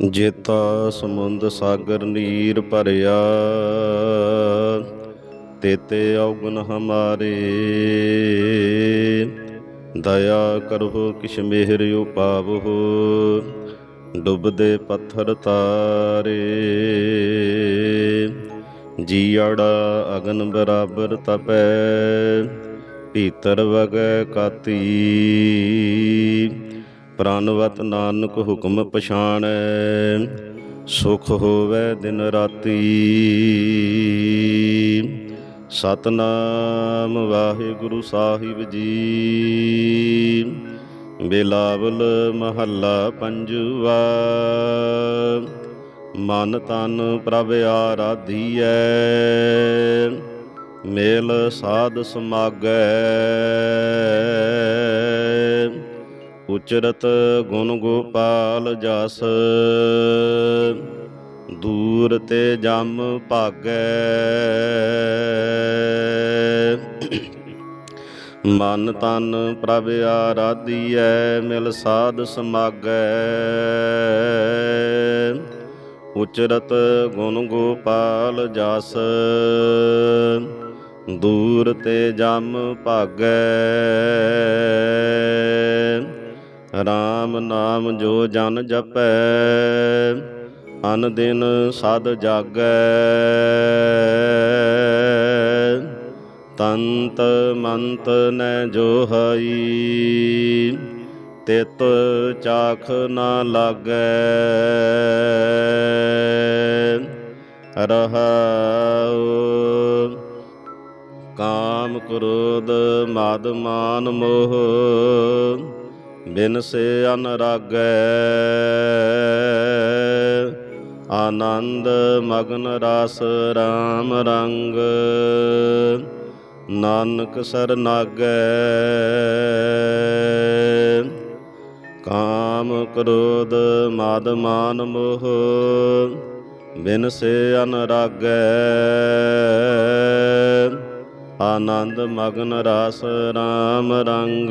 ਜੇਤਾ ਸਮੁੰਦ ਸਾਗਰ ਨੀਰ ਭਰਿਆ, ਤੇਤੇ ਔਗਨ ਹਮਾਰੇ। ਦਇਆ ਕਰੋ ਕਿਛ ਮਿਹਰ ਉਪਾਵੋ ਡੁੱਬਦੇ ਪੱਥਰ ਤਾਰੇ। ਜੀੜਾ ਅਗਨ ਬਰਾਬਰ ਤਪੈ, ਭੀਤਰ ਵਗੈ ਕਾਤੀ। ਪ੍ਰਾਨਵਤ ਨਾਨਕ ਹੁਕਮ ਪਛਾਣੈ, ਸੁਖ ਹੋਵੇ ਦਿਨ ਰਾਤੀ। ਸਤਨਾਮ ਵਾਹਿਗੁਰੂ ਸਾਹਿਬ ਜੀ। ਬਿਲਾਵਲ ਮਹੱਲਾ ਪੰਜਵਾ, ਮਨ ਤਨ ਪ੍ਰਭ ਆਰਾਧੀਐ, ਮੇਲ ਸਾਧ ਸਮਾਗੈ। ਉਚਰਤ ਗੁਣ ਗੋਪਾਲ ਜਸ। ਦੂਰ ਤੇ ਜਮ ਭਾਗੈ। ਮਨ ਤਨ ਪ੍ਰਭ ਆਰਾਧੀਐ, ਮਿਲ ਸਾਧ ਸਮਾਗੈ। ਉਚਰਤ ਗੁਣ ਗੋਪਾਲ ਜਸ। ਦੂਰ ਤੇ ਜਮ ਭਾਗੈ। RAM ਨਾਮ ਜੋ ਜਨ ਜਪੈ, ਅਨ ਦਿਨ ਸਦ ਜਾਗੈ। ਤੰਤ ਮੰਤ ਨੈ ਜੋ ਹਈ, ਤਿਤ ਚਾਖ ਨਾ ਲਾਗੈ। ਰਹਾਉ ਕਾਮ ਕ੍ਰੋਧ ਮਦ ਮਾਨ ਮੋਹ ਬਿਨ ਸੇ ਅਨਰਾਗੈ ਆਨੰਦ ਮਗਨ ਰਸ RAM ਰੰਗ। ਨਾਨਕ ਸਰਨਾਗੈ ਕਾਮ ਕ੍ਰੋਧ ਮਦ ਮਾਨ ਮੋਹ। ਬਿਨ ਸੇ ਅਨਰਾਗੈ ਆਨੰਦ ਮਗਨ ਰਸ RAM ਰੰਗ।